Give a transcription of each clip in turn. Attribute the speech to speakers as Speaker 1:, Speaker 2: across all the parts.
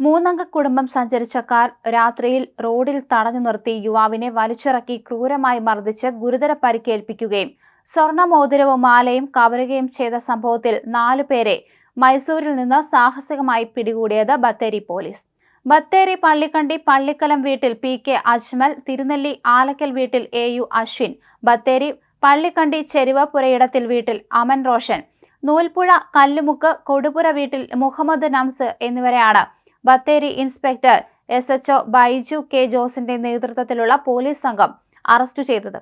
Speaker 1: മൂന്നംഗ കുടുംബം സഞ്ചരിച്ച കാർ രാത്രിയിൽ റോഡിൽ തടഞ്ഞു നിർത്തി യുവാവിനെ വലിച്ചിറക്കി ക്രൂരമായി മർദ്ദിച്ച് ഗുരുതര പരിക്കേൽപ്പിക്കുകയും സ്വർണമോതിരവും മാലയും കവരുകയും ചെയ്ത സംഭവത്തിൽ നാലുപേരെ മൈസൂരിൽ നിന്ന് സാഹസികമായി പിടികൂടിയത് ബത്തേരി പോലീസ്. ബത്തേരി പള്ളിക്കണ്ടി പള്ളിക്കലം വീട്ടിൽ പി കെ അജ്മൽ തിരുനെല്ലി ആലക്കൽ വീട്ടിൽ എ യു അശ്വിൻ ബത്തേരി പള്ളിക്കണ്ടി ചെരുവ പുരയിടത്തിൽ വീട്ടിൽ അമൻ റോഷൻ നൂൽപ്പുഴ കല്ലുമുക്ക് കൊടുപുര വീട്ടിൽ മുഹമ്മദ് നംസ് എന്നിവരെയാണ് Bathery inspector S H Baiju K ജോസിന്റെ നേതൃത്വത്തിലുള്ള പോലീസ് സംഘം അറസ്റ്റ് ചെയ്തത്.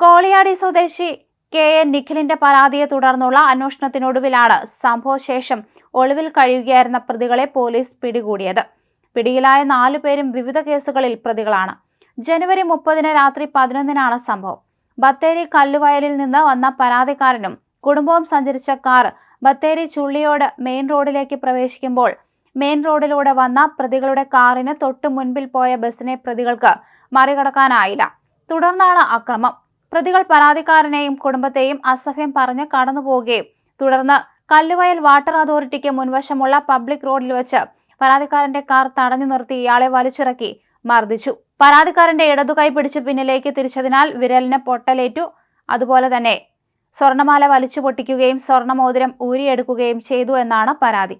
Speaker 1: കോളിയാടി സ്വദേശി കെ എൻ നിഖിലിന്റെ പരാതിയെ തുടർന്നുള്ള അന്വേഷണത്തിനൊടുവിലാണ് സംഭവശേഷം ഒളിവിൽ കഴിയുകയായിരുന്ന പ്രതികളെ പോലീസ് പിടികൂടിയത്. പിടിയിലായ നാലു പേരും വിവിധ കേസുകളിൽ പ്രതികളാണ്. ജനുവരി മുപ്പതിന് രാത്രി പതിനൊന്നിനാണ് സംഭവം. ബത്തേരി കല്ലുവയലിൽ നിന്ന് വന്ന പരാതിക്കാരനും കുടുംബവും സഞ്ചരിച്ച കാർ ബത്തേരി ചുള്ളിയോട് മെയിൻ റോഡിലേക്ക് പ്രവേശിക്കുമ്പോൾ മെയിൻ റോഡിലൂടെ വന്ന പ്രതികളുടെ കാറിന് തൊട്ടു മുൻപിൽ പോയ ബസ്സിനെ പ്രതികൾക്ക് മറികടക്കാനായില്ല. തുടർന്നാണ് അക്രമം. പ്രതികൾ പരാതിക്കാരനെയും കുടുംബത്തെയും അസഭ്യം പറഞ്ഞ് കടന്നുപോവുകയും തുടർന്ന് കല്ലുവയൽ വാട്ടർ അതോറിറ്റിക്ക് മുൻവശമുള്ള പബ്ലിക് റോഡിൽ വെച്ച് പരാതിക്കാരന്റെ കാർ തടഞ്ഞു നിർത്തി ഇയാളെ വലിച്ചിറക്കി മർദ്ദിച്ചു. പരാതിക്കാരന്റെ ഇടതുകൈ പിടിച്ച് പിന്നിലേക്ക് തിരിച്ചതിനാൽ വിരലിന് പൊട്ടലേറ്റു. അതുപോലെ തന്നെ സ്വർണമാല വലിച്ചു പൊട്ടിക്കുകയും സ്വർണമോതിരം ഊരിയെടുക്കുകയും ചെയ്തു എന്നാണ് പരാതി.